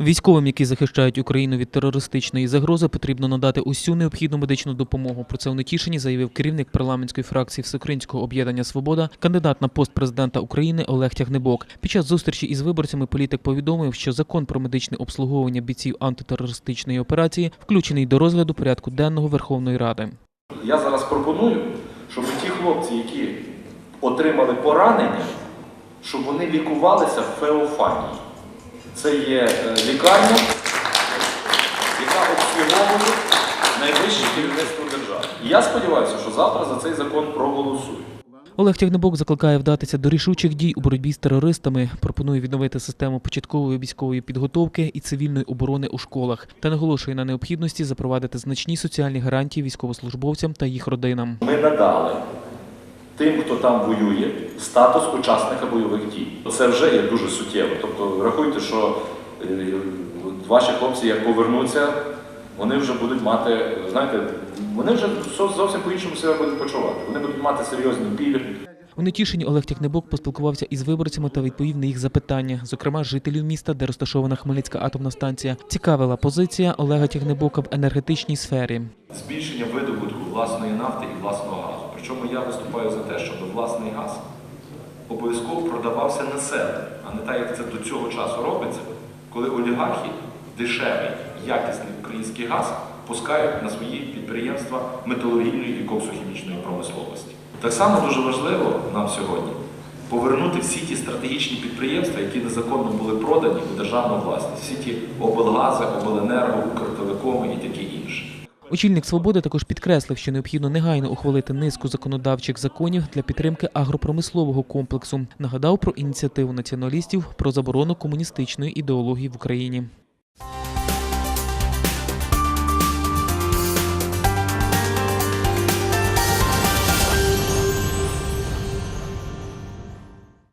Військовим, які захищають Україну від терористичної загрози, потрібно надати усю необхідну медичну допомогу. Про це у Нетішині заявив керівник парламентської фракції Всеукраїнського об'єднання Свобода, кандидат на пост президента України Олег Тягнебок. Під час зустрічі із виборцями політик повідомив, що закон про медичне обслуговування бійців антитерористичної операції включений до розгляду порядку денного Верховної Ради. Я зараз пропоную, щоб ті хлопці, які отримали поранення, щоб вони лікувалися в Феофанії. Це є е, лікарня, яка обслуговує найвище керівництво держави. І я сподіваюся, що завтра за цей закон проголосують. Олег Тягнебок закликає вдатися до рішучих дій у боротьбі з терористами. Пропонує відновити систему початкової військової підготовки і цивільної оборони у школах та наголошує на необхідності запровадити значні соціальні гарантії військовослужбовцям та їх родинам. Ми надали тим, хто там воює, статус учасника бойових дій. Це вже є дуже суттєво. Тобто рахуйте, що е, ваші хлопці, як повернуться, вони вже будуть мати, знаєте, вони вже зо- зовсім по-іншому себе будуть почувати. Вони будуть мати серйозні білі. У Нетішині Олег Тягнебок поспілкувався із виборцями та відповів на їх запитання. Зокрема, жителів міста, де розташована Хмельницька атомна станція, цікавила позиція Олега Тягнебока в енергетичній сфері. збільшення видобутку власної нафти і власного газу. Причому я виступаю за те, щоб власний газ обов'язково продавався населенню, а не так, як це до цього часу робиться, коли олігархи дешевий, якісний український газ пускають на свої підприємства металургійної і коксохімічної промисловості. Так само дуже важливо нам сьогодні повернути всі ті стратегічні підприємства, які незаконно були продані у державну власність, всі ті облгази, обленерго, укртелекоми і таке інше. Очільник свободи також підкреслив, що необхідно негайно ухвалити низку законодавчих законів для підтримки агропромислового комплексу. Нагадав про ініціативу націоналістів про заборону комуністичної ідеології в Україні.